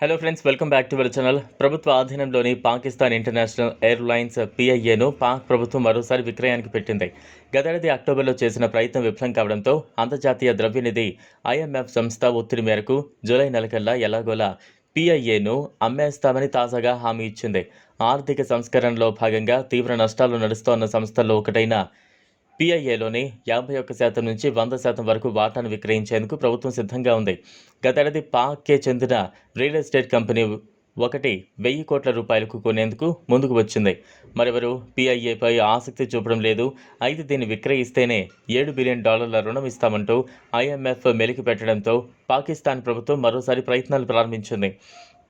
Hello friends welcome back to our channel ప్రభుత్వ ఆధీనంలోని Pakistan international airlines పిఐఏను పాక్ ప్రభుత్వం మరోసారి విక్రయానికి పెట్టింది. గతేడాది అక్టోబర్లో చేసిన ప్రయత్నం విఫలం కావడంతో అంతర్జాతీయ ద్రవ్యనిధి ఐఎంఎఫ్ సంస్థ ఒత్తిడి మేరకు జూలై నెలకల్లా ఎలాగోలా పిఐఏను అమ్మేస్తామని తాజాగా హామీ ఇచ్చింది. ఆర్థిక సంస్కరణలో భాగంగా తీవ్ర నష్టాలు నడుస్తోన్న సంస్థల్లో ఒకటైన పిఐఏలోని యాభై ఒక్క శాతం నుంచి వంద శాతం వరకు వాటాను విక్రయించేందుకు ప్రభుత్వం సిద్ధంగా ఉంది. గతేడాది పాక్కే చెందిన రియల్ ఎస్టేట్ కంపెనీ ఒకటి వెయ్యి కోట్ల రూపాయలకు కొనేందుకు ముందుకు వచ్చింది. మరెవరు? పిఐఏపై ఆసక్తి చూపడం లేదు. అయితే దీన్ని విక్రయిస్తేనే ఏడు బిలియన్ డాలర్ల రుణం ఇస్తామంటూ ఐఎంఎఫ్ మెలికి పెట్టడంతో పాకిస్తాన్ ప్రభుత్వం మరోసారి ప్రయత్నాలు ప్రారంభించింది.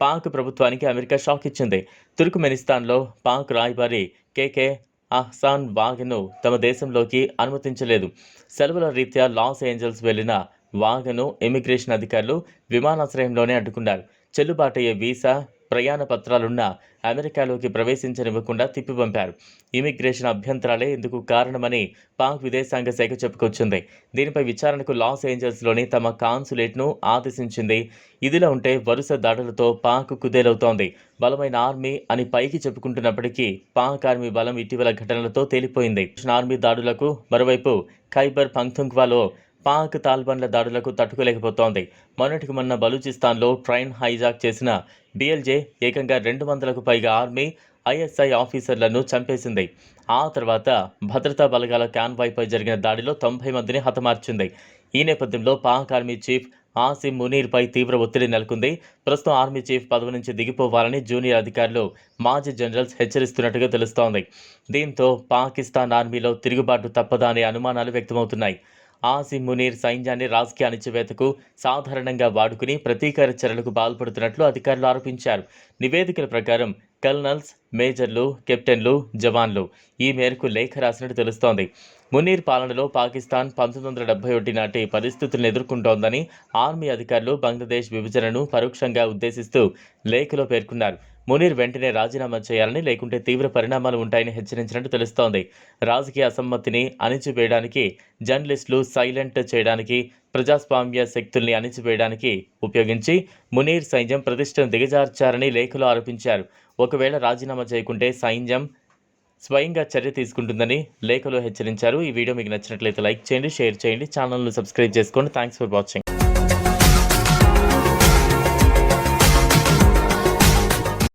పాక్ ప్రభుత్వానికి అమెరికా షాక్ ఇచ్చింది. తుర్కుమెనిస్తాన్లో పాక్ రాయబారి కేకే అహ్సాన్ వాగ్ను తమ దేశంలోకి అనుమతించలేదు. సెలవుల రీత్యా లాస్ ఏంజల్స్ వెళ్ళిన వాగ్ను ఇమిగ్రేషన్ అధికారులు విమానాశ్రయంలోనే అడ్డుకున్నారు. చెల్లుబాటయ్యే వీసా ప్రయాణ పత్రాలున్న అమెరికాలోకి ప్రవేశించనివ్వకుండా తిప్పిపంపారు. ఇమిగ్రేషన్ అభ్యంతరాలే ఇందుకు కారణమని పాక్ విదేశాంగ శాఖ చెప్పుకొచ్చింది. దీనిపై విచారణకు లాస్ ఏంజల్స్లోని తమ కాన్సులేట్ను ఆదేశించింది. ఇదిలా ఉంటే వరుస దాడులతో పాక్ కుదేలవుతోంది. బలమైన ఆర్మీ అని పైకి చెప్పుకుంటున్నప్పటికీ పాక్ ఆర్మీ బలం ఇటీవల ఘటనలతో తేలిపోయింది. ఆర్మీ దాడులకు మరోవైపు ఖైబర్ పంక్తుంక్వాలో పాక్ తాల్బన్ల దాడులకు తట్టుకోలేకపోతోంది. మొన్నటికి మొన్న బలూచిస్తాన్లో ట్రైన్ హైజాక్ చేసిన బిఎల్జే ఏకంగా రెండు వందలకు పైగా ఆర్మీ ఐఎస్ఐ ఆఫీసర్లను చంపేసింది. ఆ తర్వాత భద్రతా బలగాల క్యాన్వాయ్పై జరిగిన దాడిలో తొంభై మందిని హతమార్చింది. ఈ నేపథ్యంలో పాక్ ఆర్మీ చీఫ్ ఆసిమ్ మునీర్పై తీవ్ర ఒత్తిడి నెలకొంది. ప్రస్తుతం ఆర్మీ చీఫ్ పదవి నుంచి దిగిపోవాలని జూనియర్ అధికారులు మాజీ జనరల్స్ హెచ్చరిస్తున్నట్టుగా తెలుస్తోంది. దీంతో పాకిస్తాన్ ఆర్మీలో తిరుగుబాటు తప్పదా అనే అనుమానాలు వ్యక్తమవుతున్నాయి. ఆసిమ్ మునీర్ సైన్యాన్ని రాజకీయ అణిచివేతకు సాధారణంగా వాడుకుని ప్రతీకార చర్యలకు పాల్పడుతున్నట్లు అధికారులు ఆరోపించారు. నివేదికల ప్రకారం కల్నల్స్ మేజర్లు కెప్టెన్లు జవాన్లు ఈ మేరకు లేఖ రాసినట్టు తెలుస్తోంది. మునీర్ పాలనలో పాకిస్తాన్ పంతొమ్మిది వందల డెబ్బై ఒకటి నాటి పరిస్థితులను ఎదుర్కొంటోందని ఆర్మీ అధికారులు బంగ్లాదేశ్ విభజనను పరోక్షంగా ఉద్దేశిస్తూ లేఖలో పేర్కొన్నారు. మునీర్ వెంటనే రాజీనామా చేయాలని లేకుంటే తీవ్ర పరిణామాలు ఉంటాయని హెచ్చరించినట్టు తెలుస్తోంది. రాజకీయ అసమ్మతిని అణిచివేయడానికి జర్నలిస్టులు సైలెంట్ చేయడానికి ప్రజాస్వామ్య శక్తుల్ని అణిచివేయడానికి ఉపయోగించి మునీర్ సైన్యం ప్రతిష్టను దిగజార్చారని లేఖలో ఆరోపించారు. ఒకవేళ రాజీనామా చేయకుంటే సైన్యం స్వయంగా చర్య తీసుకుంటుందని లేఖలో హెచ్చరించారు. ఈ వీడియో మీకు నచ్చినట్లయితే లైక్ చేయండి షేర్ చేయండి ఛానల్ను సబ్స్క్రైబ్ చేసుకోండి. Thanks for watching.